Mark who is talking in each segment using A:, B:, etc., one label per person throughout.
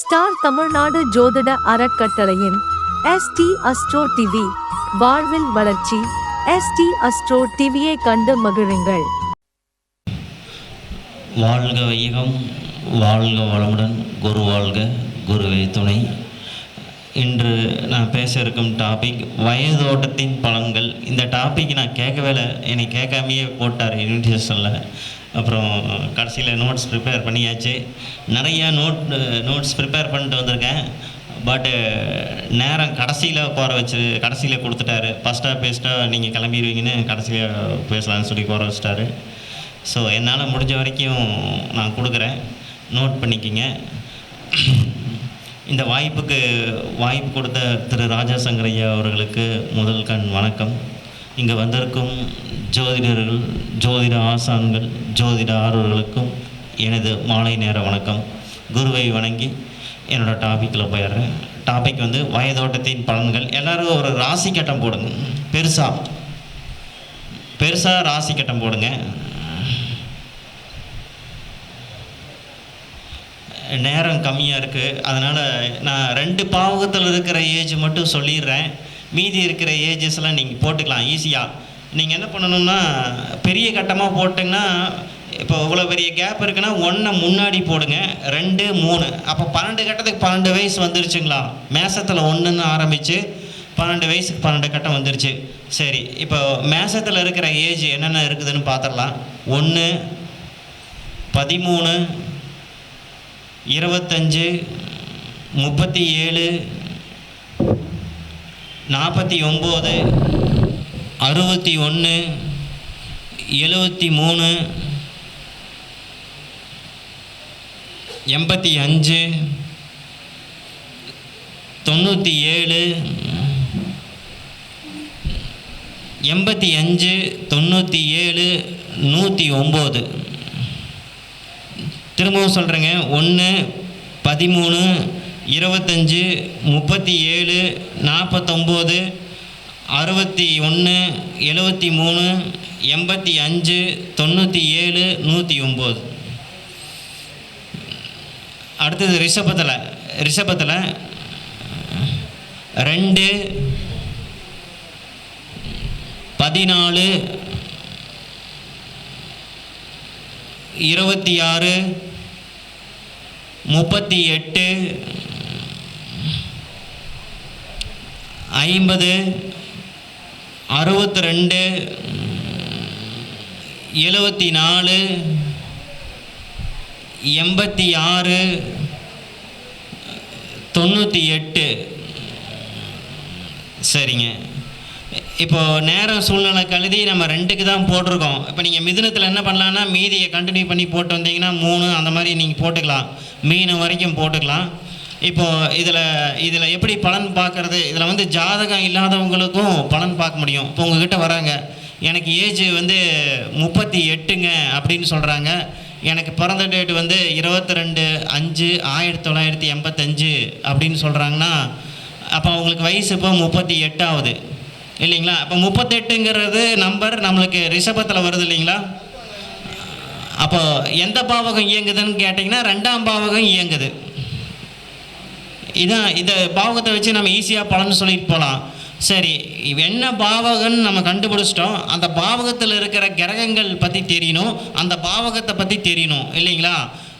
A: Star Tamil Nadu ஜோதிட அறக்கட்டளையின் ST astro TV வாழ்வில் வளர்ச்சி எஸ்டி அஸ்ட்ரோ டிவியை கண்டு மகிழுங்கள்.
B: வாழ்க வையகம் வாழ்க வளமுடன் குரு வாழ்க குருவே துணை. இன்று நான் பேச இருக்கும் டாபிக் வயதோட்டத்தின் பலன்கள். இந்த டாபிக் நான் கேட்கவே இல்லை. என்னை கேட்காமையே போட்டார் இன்விடேஷனில் அப்புறம் கடைசியில் நோட்ஸ் ப்ரிப்பேர் பண்ணியாச்சு. நிறையா நோட் நோட்ஸ் ப்ரிப்பேர் பண்ணிட்டு வந்திருக்கேன். பட்டு நேரம் கடைசியில் போகிற வச்சு கடைசியில் கொடுத்துட்டாரு. ஃபஸ்ட்டாக பேசிட்டா நீங்கள் கிளம்பிடுவீங்கன்னு கடைசியில் பேசலாம்னு சொல்லி போகிற வச்சிட்டாரு. ஸோ என்னால் முடிஞ்ச வரைக்கும் நான் கொடுக்குறேன். நோட் பண்ணிக்கிங்க. இந்த வாய்ப்புக்கு வாய்ப்பு கொடுத்த திரு ராஜா சங்கரையா அவர்களுக்கு முதல் கண் வணக்கம். இங்கே வந்திருக்கும் ஜோதிடர்கள் ஜோதிட ஆசான்கள் ஜோதிட ஆர்வர்களுக்கும் எனது மாலை நேர வணக்கம். குருவை வணங்கி என்னோடய டாப்பிக்கில் போயிடுறேன். டாபிக் வந்து வயதோட்டத்தின் பலன்கள். எல்லோரும் ஒரு ராசி கட்டம் போடுங்க. பெருசாக பெருசாக ராசி கட்டம் போடுங்க. நேரம் கம்மியாக இருக்குது அதனால் நான் ரெண்டு பாவகத்தில் இருக்கிற ஏஜ் மட்டும் சொல்லிடுறேன். மீதி இருக்கிற ஏஜஸ்லாம் நீங்கள் போட்டுக்கலாம் ஈஸியாக நீங்கள் என்ன பண்ணணும்னா பெரிய கட்டமாக போட்டிங்கன்னா இப்போ இவ்வளோ பெரிய கேப் இருக்குன்னா ஒன்றை முன்னாடி போடுங்க. ரெண்டு மூணு. அப்போ பன்னெண்டு கட்டத்துக்கு பன்னெண்டு வயசு வந்துருச்சுங்களா? மேசத்தில் ஒன்றுன்னு ஆரம்பித்து பன்னெண்டு வயசுக்கு பன்னெண்டு கட்டம் வந்துருச்சு. சரி இப்போ மேசத்தில் இருக்கிற ஏஜ் என்னென்ன இருக்குதுன்னு பார்த்துடலாம் ஒன்று பதிமூணு இருபத்தஞ்சு முப்பத்தி ஏழு நாற்பத்தி ஒம்பது அறுபத்தி ஒன்று எழுபத்தி மூணு எண்பத்தி அஞ்சு தொண்ணூற்றி ஏழு எண்பத்தி அஞ்சு தொண்ணூற்றி ஏழு நூற்றி ஒம்பது. திரும்பவும் சொல்கிறேங்க ஒன்று பதிமூணு இருபத்தஞ்சி முப்பத்தி ஏழு நாற்பத்தொம்போது அறுபத்தி ஒன்று எழுபத்தி மூணு எண்பத்தி அஞ்சு தொண்ணூற்றி ஏழு நூற்றி ஒம்பது அடுத்தது ரிஷபத்தில் ரிஷபத்தில் ரெண்டு பதினாலு இருபத்தி ஆறு முப்பத்தி எட்டு ஐம்பது அறுபத்தி ரெண்டு எழுபத்தி நாலு எண்பத்தி ஆறு தொண்ணூற்றி எட்டு. சரிங்க. இப்போது நேரம் சூழ்நிலை கழுதி நம்ம ரெண்டுக்கு தான் போட்டிருக்கோம். இப்போ நீங்கள் மிதுனத்தில் என்ன பண்ணலான்னா மீதியை கண்டினியூ பண்ணி போட்டு வந்தீங்கன்னா மூணு அந்த மாதிரி நீங்கள் போட்டுக்கலாம். மீன் வரைக்கும் போட்டுக்கலாம். இப்போது இதில் இதில் எப்படி பலன் பார்க்கறது? இதில் வந்து ஜாதகம் இல்லாதவங்களுக்கும் பலன் பார்க்க முடியும். இப்போ உங்ககிட்ட வராங்க எனக்கு ஏஜ் வந்து முப்பத்தி எட்டுங்க அப்படின்னு சொல்கிறாங்க எனக்கு பிறந்த டேட் வந்து இருபத்தி ரெண்டு அஞ்சு ஆயிரத்தி தொள்ளாயிரத்தி எண்பத்தஞ்சு அப்படின்னு சொல்கிறாங்கன்னா அப்போ அவங்களுக்கு வயசு இப்போ முப்பத்தி எட்டாவது. இல்லைங்களா? அப்போ முப்பத்தெட்டுங்கிறது நம்பர் நம்மளுக்கு ரிஷபத்தில் வருது இல்லைங்களா? அப்போ எந்த பாவகம் இயங்குதுன்னு கேட்டிங்கன்னா ரெண்டாம் பாவகம் இயங்குது. இதான் இந்த பாவகத்தை வச்சு நம்ம ஈஸியாக பலன் சொல்லிட்டு போகலாம் சரி என்ன பாவகம்னு நம்ம கண்டுபிடிச்சிட்டோம். அந்த பாவகத்தில் இருக்கிற கிரகங்கள் பற்றி தெரியணும். அந்த பாவகத்தை பற்றி தெரியணும். இல்லைங்களா?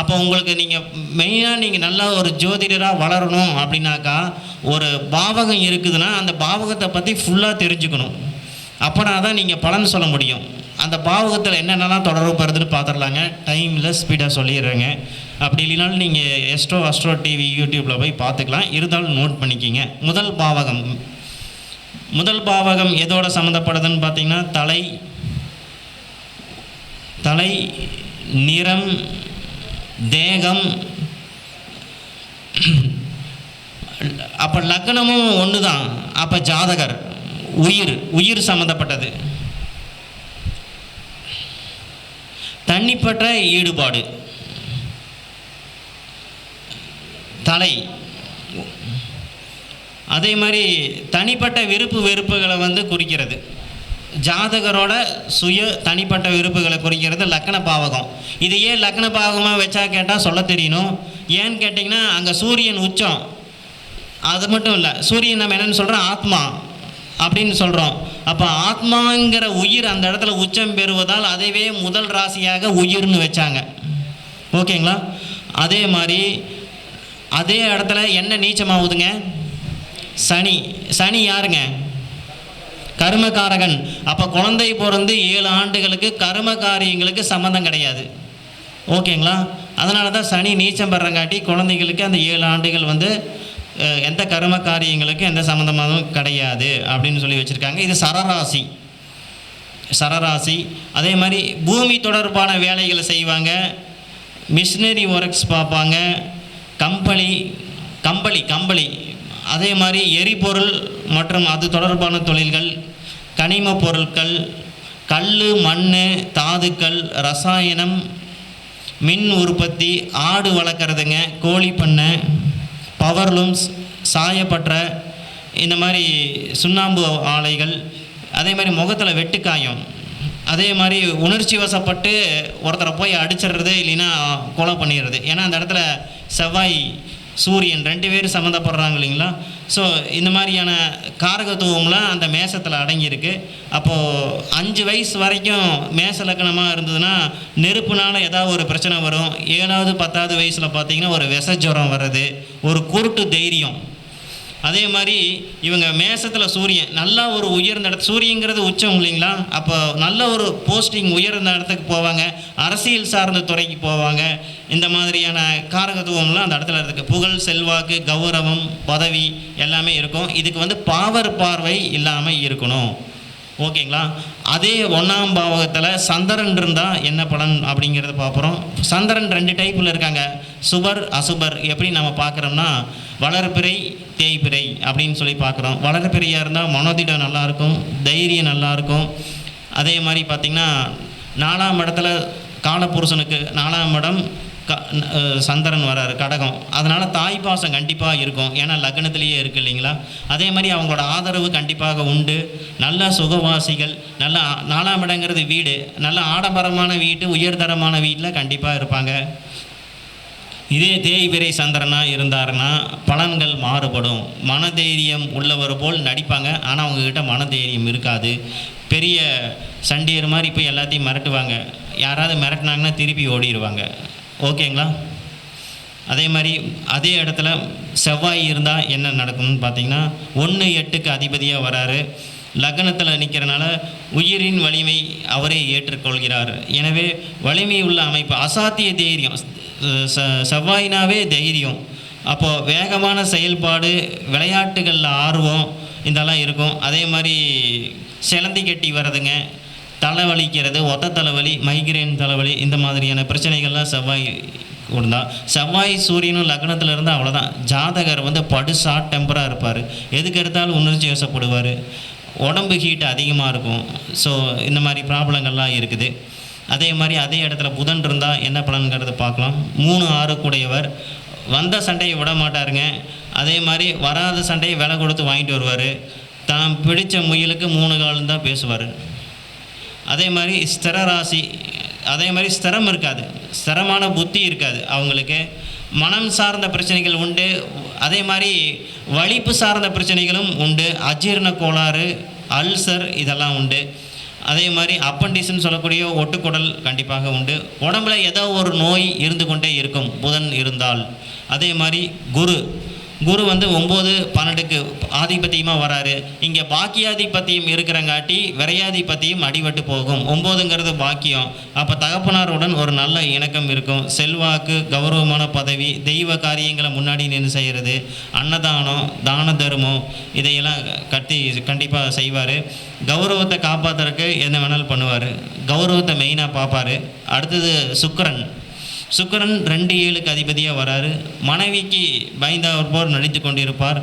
B: அப்போ உங்களுக்கு நீங்கள் மெயினாக நீங்கள் நல்லா ஒரு ஜோதிடராக வளரணும் அப்படின்னாக்கா ஒரு பாவகம் இருக்குதுன்னா அந்த பாவகத்தை பற்றி ஃபுல்லாக தெரிஞ்சுக்கணும். அப்போனா தான் நீங்கள் பலன் சொல்ல முடியும். அந்த பாவகத்தில் என்னென்னலாம் தொடர்பு வருதுன்னு பார்த்துடலாங்க டைமில் ஸ்பீடாக சொல்லிடுறேங்க. அப்படி இல்லைனாலும் நீங்கள் எஸ்ட்ரோ அஸ்ட்ரோ டிவி யூடியூப்பில் போய் பார்த்துக்கலாம் இருந்தாலும் நோட் பண்ணிக்கிங்க. முதல் பாவகம். முதல் பாவகம் எதோட சம்மந்தப்படுதுன்னு பார்த்தீங்கன்னா தலை தலை நிறம் தேகம் அப்போ லக்னமும் ஒன்று தான் அப்போ ஜாதகர் உயிர் உயிர் சம்மந்தப்பட்டது தனிப்பட்ட ஈடுபாடு. தலை. அதே மாதிரி தனிப்பட்ட விருப்பு வெறுப்புகளை வந்து குறிக்கிறது. ஜாதகரோட சுய தனிப்பட்ட விருப்புகளை குறிக்கிறது லக்கண பாவகம். இது ஏன் லக்கண பாவகமாக வச்சா கேட்டால் சொல்ல தெரியணும். ஏன்னு கேட்டிங்கன்னா அங்கே சூரியன் உச்சம். அது மட்டும் இல்லை சூரியன் நம்ம என்னென்னு சொல்கிறோம் ஆத்மா. அப்படின்னு சொல்கிறோம் அப்போ ஆத்மாங்கிற உயிர் அந்த இடத்துல உச்சம் பெறுவதால் அதைவே முதல் ராசியாக உயிர்னு வச்சாங்க. ஓகேங்களா? அதே மாதிரி அதே இடத்துல என்ன நீச்சமாகுதுங்க? சனி. சனி யாருங்க? கர்மகாரகன் அப்போ குழந்தை பிறந்து ஏழு ஆண்டுகளுக்கு கர்ம காரியங்களுக்கு சம்மந்தம் கிடையாது. ஓகேங்களா? அதனால தான் சனி நீச்சம் பெறங்காட்டி குழந்தைகளுக்கு அந்த ஏழு ஆண்டுகள் வந்து எந்த கர்ம காரியங்களுக்கும் எந்த சம்மந்தமாகவும் கிடையாது அப்படின்னு சொல்லி வச்சுருக்காங்க. இது சரராசி. சரராசி. அதே மாதிரி பூமி தொடர்பான வேலைகளை செய்வாங்க. மிஷினரி ஒர்க்ஸ் பார்ப்பாங்க. கம்பளி கம்பளி கம்பளி. அதே மாதிரி எரிபொருள் மற்றும் அது தொடர்பான தொழில்கள் கனிம பொருட்கள் கல் மண் தாதுக்கள் ரசாயனம் மின் உற்பத்தி ஆடு வளர்க்குறதுங்க கோழி பண்ணை பவர்லூம்ஸ் சாயப்பற்ற இந்த மாதிரி சுண்ணாம்பு ஆலைகள் அதே மாதிரி முகத்தில் வெட்டுக்காயம் அதே மாதிரி உணர்ச்சி வசப்பட்டு ஒருத்தரை போய் அடிச்சிடுறது இல்லைன்னா கொலை பண்ணிடுறது. ஏன்னா அந்த இடத்துல செவ்வாய் சூரியன் ரெண்டு பேரும் சம்மந்தப்படுறாங்க இல்லைங்களா? ஸோ இந்த மாதிரியான காரகத்துவம்லாம் அந்த மேசத்தில் அடங்கியிருக்கு. அப்போது அஞ்சு வயசு வரைக்கும் மேச லக்கணமாக இருந்ததுன்னா நெருப்புனால் ஏதாவது ஒரு பிரச்சனை வரும். ஏழாவது பத்தாவது வயசில் பார்த்தீங்கன்னா ஒரு விச ஜுரம் வர்றது ஒரு குருட்டு தைரியம். அதே மாதிரி இவங்க மேசத்தில் சூரியன் நல்லா ஒரு உயர்ந்த இடத்து சூரியங்கிறது உச்சம் இல்லைங்களா? அப்போ நல்ல ஒரு போஸ்டிங் உயர்ந்த இடத்துக்கு போவாங்க அரசியல் சார்ந்த துறைக்கு போவாங்க. இந்த மாதிரியான காரகத்துவம்லாம் அந்த இடத்துல இருக்குது புகழ் செல்வாக்கு கௌரவம் பதவி எல்லாமே இருக்கும். இதுக்கு வந்து பாவர் பார்வை இல்லாமல் இருக்கணும். ஓகேங்களா? அதே ஒன்றாம் பாவகத்தில் சந்திரன் இருந்தால் என்ன பலன் அப்படிங்கிறத பார்க்குறோம் சந்திரன் ரெண்டு டைப்பில் இருக்காங்க. சுபர் அசுபர் எப்படி நம்ம பார்க்குறோம்னா வளர்பிறை தேய்பிறை அப்படின்னு சொல்லி பார்க்குறோம். வளர்பிறையாக இருந்தால் மனோதிடம் நல்லாயிருக்கும் தைரியம் நல்லாயிருக்கும் அதே மாதிரி பார்த்திங்கன்னா நாலாம் இடத்துல காலபுருஷனுக்கு நாலாம் இடம் க சந்திரன் வராரு கடகம். அதனால் தாய் பாசம் கண்டிப்பாக இருக்கும். ஏன்னா லக்னத்திலேயே இருக்கு இல்லைங்களா? அதே மாதிரி அவங்களோட ஆதரவு கண்டிப்பாக உண்டு. நல்ல சுகவாசிகள் நல்ல நாலாம் இடங்கிறது வீடு. நல்ல ஆடம்பரமான வீட்டு உயர்தரமான வீட்டில் கண்டிப்பாக இருப்பாங்க. இதே தேய்விரை சந்திரனாக இருந்தாருன்னா பலன்கள் மாறுபடும். மனதைரியம் உள்ளவர் போல் நடிப்பாங்க. ஆனால் அவங்கக்கிட்ட மனதைரியம் இருக்காது. பெரிய சண்டியர் மாதிரி போய் எல்லாத்தையும் மிரட்டுவாங்க. யாராவது மிரட்டினாங்கன்னா திருப்பி ஓடிடுவாங்க ஓகேங்களா? அதே மாதிரி அதே இடத்துல செவ்வாய் இருந்தால் என்ன நடக்கும்னு பார்த்தீங்கன்னா ஒன்று எட்டுக்கு அதிபதியாக வராரு. லக்னத்தில் நிற்கிறனால உயிரின் வலிமை அவரே ஏற்றுக்கொள்கிறார். எனவே வலிமை உள்ள அமைப்பு அசாத்திய தைரியம். ச- செவ்வாயினாவே தைரியம். அப்போது வேகமான செயல்பாடு விளையாட்டுகளில் ஆர்வம் இதெல்லாம் இருக்கும். அதே மாதிரி சிலந்தி கட்டி வர்றதுங்க தலைவலிக்கிறது ஒத்த தலைவலி மைக்ரேன் தலைவலி இந்த மாதிரியான பிரச்சனைகள்லாம் செவ்வாய் கொடுந்தா. செவ்வாய் சூரியனும் லக்னத்தில் இருந்தால் அவ்வளோதான் ஜாதகர் வந்து படு ஷார்ட் டெம்பராக இருப்பார். எதுக்கு எடுத்தாலும் உணர்ச்சி வசப்படுவார். உடம்பு ஹீட் அதிகமாக இருக்கும். ஸோ இந்த மாதிரி ப்ராப்ளங்கள்லாம் இருக்குது. அதே மாதிரி அதே இடத்துல புதன் இருந்தால் என்ன பலன்கிறது பார்க்கலாம். மூணு ஆறு கூடையவர் வந்த சண்டையை விட மாட்டாருங்க. அதே மாதிரி வராத சண்டையை விலை கொடுத்து வாங்கிட்டு வருவார். தான் பிடித்த முயலுக்கு மூணு காலம் தான் பேசுவார். அதே மாதிரி ஸ்திர ராசி அதே மாதிரி ஸ்திரம் இருக்காது. ஸ்திரமான புத்தி இருக்காது அவங்களுக்கு. மனம் சார்ந்த பிரச்சனைகள் உண்டு. அதே மாதிரி வலிப்பு சார்ந்த பிரச்சனைகளும் உண்டு. அஜீரண கோளாறு அல்சர் இதெல்லாம் உண்டு. அதே மாதிரி அப்பண்டிஸ்ன்னு சொல்லக்கூடிய ஒட்டுக்குடல் கண்டிப்பாக உண்டு. உடம்புல ஏதோ ஒரு நோய் இருந்து கொண்டே இருக்கும். புதன் இருந்தால். அதே மாதிரி குரு. குரு வந்து ஒம்பது பன்னெண்டுக்கு ஆதிபத்தியமாக வராரு. இங்கே பாக்கியாதிபத்தியம் இருக்கிறங்காட்டி விரையாதிபத்தியம் அடிபட்டு போகும். ஒம்போதுங்கிறது பாக்கியம். அப்போ தகப்பனாருடன் ஒரு நல்ல இணக்கம் இருக்கும். செல்வாக்கு கௌரவமான பதவி தெய்வ காரியங்களை முன்னாடி நின்று செய்கிறது அன்னதானம் தான தர்மம் இதையெல்லாம் கட்டி கண்டிப்பாக செய்வார். கௌரவத்தை காப்பாற்றுறதுக்கு என்ன வேணாலும் பண்ணுவார். கௌரவத்தை மெயினாக பார்ப்பார். அடுத்தது சுக்கரன். சுக்கரன் ரெண்டு ஏழுக்கு அதிபதியாக வராரு. மனைவிக்கு பயந்தவர் போர் நடித்து கொண்டிருப்பார்.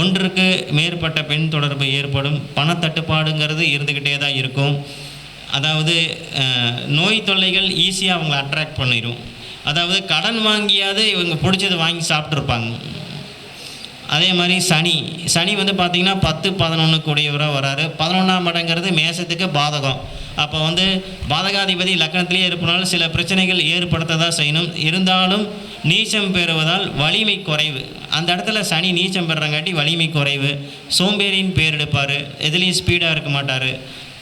B: ஒன்றுக்கு மேற்பட்ட பெண் தொடர்பு ஏற்படும். பணத்தட்டுப்பாடுங்கிறது இருந்துக்கிட்டே தான் இருக்கும். அதாவது நோய் தொல்லைகள் ஈஸியாக அவங்களை அட்ராக்ட் பண்ணிடும் அதாவது கடன் வாங்கியாவது இவங்க பிடிச்சதை வாங்கி சாப்பிட்ருப்பாங்க அதே மாதிரி சனி. சனி வந்து பார்த்திங்கன்னா பத்து பதினொன்று உடையவராக வராரு. பதினொன்றாம் இடங்கிறது மேசத்துக்கு பாதகம். அப்போ வந்து பாதகாதிபதி லக்கணத்திலேயே இருப்பினாலும் சில பிரச்சனைகள் ஏற்படுத்த தான் செய்யணும். இருந்தாலும் நீச்சம் பெறுவதால் வலிமை குறைவு. அந்த இடத்துல சனி நீச்சம் பெறுறங்காட்டி வலிமை குறைவு. சோம்பேறியின் பேர் எடுப்பார். எதுலேயும் ஸ்பீடாக இருக்க மாட்டார்.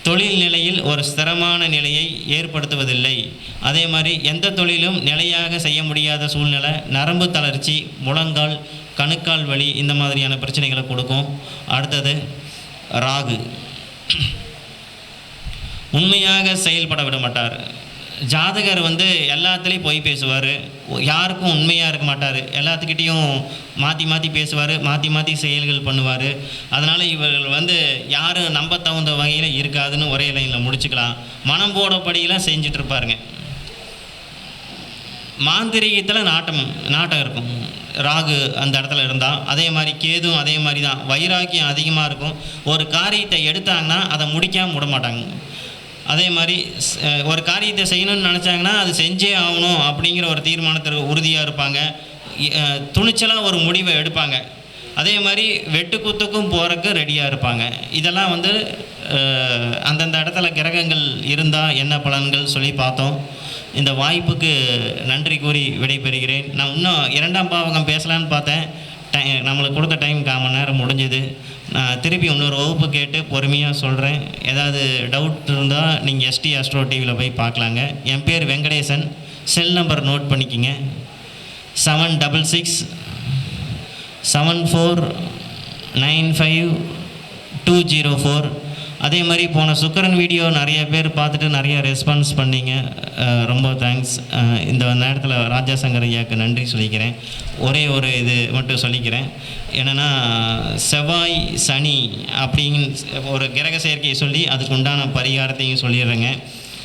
B: தொழில் நிலையில் ஒரு ஸ்திரமான நிலையை ஏற்படுத்துவதில்லை. அதே மாதிரி எந்த தொழிலும் நிலையாக செய்ய முடியாத சூழ்நிலை. நரம்பு தளர்ச்சி முழங்கால் கணுக்கால் வலி இந்த மாதிரியான பிரச்சனைகளை கொடுக்கும். அடுத்தது ராகு. உண்மையாக செயல்பட விட மாட்டார். ஜாதகர் வந்து எல்லாத்துலேயும் பொய் பேசுவார். யாருக்கும் உண்மையாக இருக்க மாட்டார். எல்லாத்துக்கிட்டேயும் மாற்றி மாற்றி பேசுவார் மாற்றி மாற்றி செயல்கள் பண்ணுவார். அதனால் இவர்கள் வந்து யாரும் நம்ப தகுந்த வகையில் இருக்காதுன்னு ஒரே லைனில் முடிச்சுக்கலாம். மனம் போடப்படியெல்லாம் செஞ்சுட்டு இருப்பாருங்க. மாந்திரீகத்தில் நாட்டம் நாட்டம் இருக்கும். ராகு அந்த இடத்துல இருந்தால் அதே மாதிரி கேதும் அதே மாதிரி தான். வைராக்கியம் அதிகமாக இருக்கும். ஒரு காரியத்தை எடுத்தாங்கன்னா அதை முடிக்காமல் விட மாட்டாங்க. அதே மாதிரி ஒரு காரியத்தை செய்யணும்னு நினச்சாங்கன்னா அது செஞ்சே ஆகணும் அப்படிங்கிற ஒரு தீர்மானத்தில் உறுதியாக இருப்பாங்க. துணிச்சலாக ஒரு முடிவை எடுப்பாங்க. அதே மாதிரி வெட்டுக்குத்துக்கும் போகிறக்கு ரெடியாக இருப்பாங்க. இதெல்லாம் வந்து அந்தந்த இடத்துல கிரகங்கள் இருந்தால் என்ன பலன்கள் சொல்லி பார்த்தோம். இந்த வாய்ப்புக்கு நன்றி கூறி விடைபெறுகிறேன். நான் இன்னும் இரண்டாம் பாவகம் பேசலான்னு பார்த்தேன். டை நம்மளுக்கு கொடுத்த டைம் கால் மணி நேரம் முடிஞ்சது. நான் திருப்பி இன்னொரு வகுப்பு கேட்டு பொறுமையாக சொல்கிறேன் ஏதாவது டவுட் இருந்தால் நீங்கள் எஸ்டி அஸ்ட்ரோ டிவியில் போய் பார்க்கலாங்க. என் பேர் வெங்கடேசன். செல் நம்பர் நோட் பண்ணிக்கிங்க. Seven double six seven four nine five two zero four அதே மாதிரி போன சுக்கரன் வீடியோ நிறைய பேர் பார்த்துட்டு நிறைய ரெஸ்பான்ஸ் பண்ணீங்க. ரொம்ப தேங்க்ஸ் இந்த நேரத்தில் ராஜா சங்கர் ஐயாவுக்கு நன்றி சொல்லிக்கிறேன். ஒரே ஒரு இது மட்டும் சொல்லிக்கிறேன். என்னென்னா செவ்வாய் சனி அப்படின்னு ஒரு கிரக சேர்க்கையை சொல்லி அதுக்கு உண்டான பரிகாரத்தையும் சொல்லிடுறேங்க.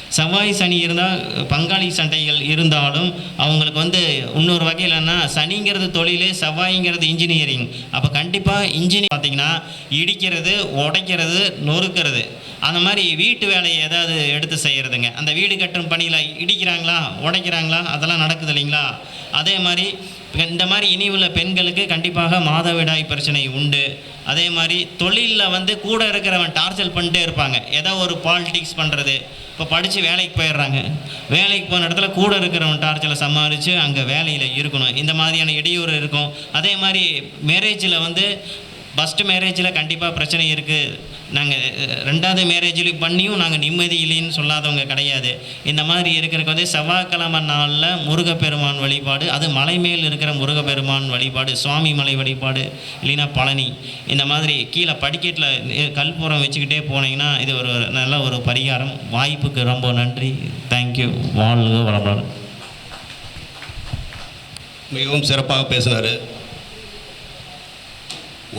B: செவ்வாய் சனி இருந்தால் பங்காளி சண்டைகள் இருந்தாலும் அவங்களுக்கு வந்து இன்னொரு வகையிலன்னா சனிங்கிறது தொழில் செவ்வாய்ங்கிறது இன்ஜினியரிங் அப்போ கண்டிப்பாக இன்ஜினியர் பார்த்தீங்கன்னா இடிக்கிறது உடைக்கிறது நொறுக்கிறது. அந்த மாதிரி வீட்டு வேலையை ஏதாவது எடுத்து செய்கிறதுங்க அந்த வீடு கட்டும் பணியில் இடிக்கிறாங்களா உடைக்கிறாங்களா அதெல்லாம் நடக்குது இல்லைங்களா? அதே மாதிரி இந்த மாதிரி இனி உள்ள பெண்களுக்கு கண்டிப்பாக மாதவிடாய் பிரச்சனை உண்டு. அதே மாதிரி தொழிலில் வந்து கூட இருக்கிறவன் டார்ச்சர் பண்ணிட்டே இருப்பாங்க. ஏதோ ஒரு பாலிட்டிக்ஸ் பண்ணுறது இப்போ படித்து வேலைக்கு போயிடுறாங்க. வேலைக்கு போன இடத்துல கூட இருக்கிறவன் டார்ச்சரை சமாளித்து அங்கே வேலையில் இருக்கணும். இந்த மாதிரியான இடையூறு இருக்கும். அதே மாதிரி மேரேஜில் வந்து ஃபஸ்ட்டு மேரேஜில் கண்டிப்பாக பிரச்சனை இருக்குது நாங்கள் ரெண்டாவது மேரேஜில் பண்ணியும் நாங்கள் நிம்மதி இல்லைன்னு சொல்லாதவங்க கிடையாது. இந்த மாதிரி இருக்கிறக்கு வந்து செவ்வாய்க்கிழமை நாளில் முருகப்பெருமான் வழிபாடு அது மலை மேல் இருக்கிற முருகப்பெருமான் வழிபாடு சுவாமி மலை வழிபாடு இல்லைன்னா பழனி. இந்த மாதிரி கீழே படிக்கட்டில் கல்புரம் வச்சுக்கிட்டே போனீங்கன்னா இது ஒரு நல்ல ஒரு பரிகாரம். வாய்ப்புக்கு ரொம்ப நன்றி. தேங்க்யூ வாழ்க வளமுடன்.
C: மிகவும் சிறப்பாக பேசினார்.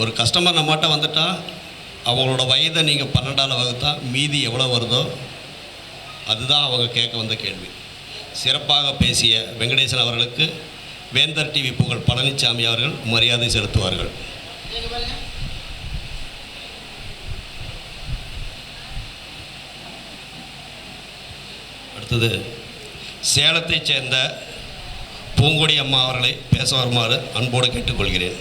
C: ஒரு கஸ்டமர் நம்மகிட்ட வந்துட்டால் அவங்களோட வயதை நீங்கள் பன்னெண்டால் வகுத்தா மீதி எவ்வளோ வருதோ அதுதான் அவங்க கேட்க வந்த கேள்வி. சிறப்பாக பேசிய வெங்கடேசன் அவர்களுக்கு வேந்தர் டிவி புகழ் பழனிசாமி அவர்கள் மரியாதை செலுத்துவார்கள். அடுத்தது சேலத்தைச் சேர்ந்த பூங்கொடி அம்மா அவர்களை பேச வருமாறு அன்போடு கேட்டுக்கொள்கிறேன்.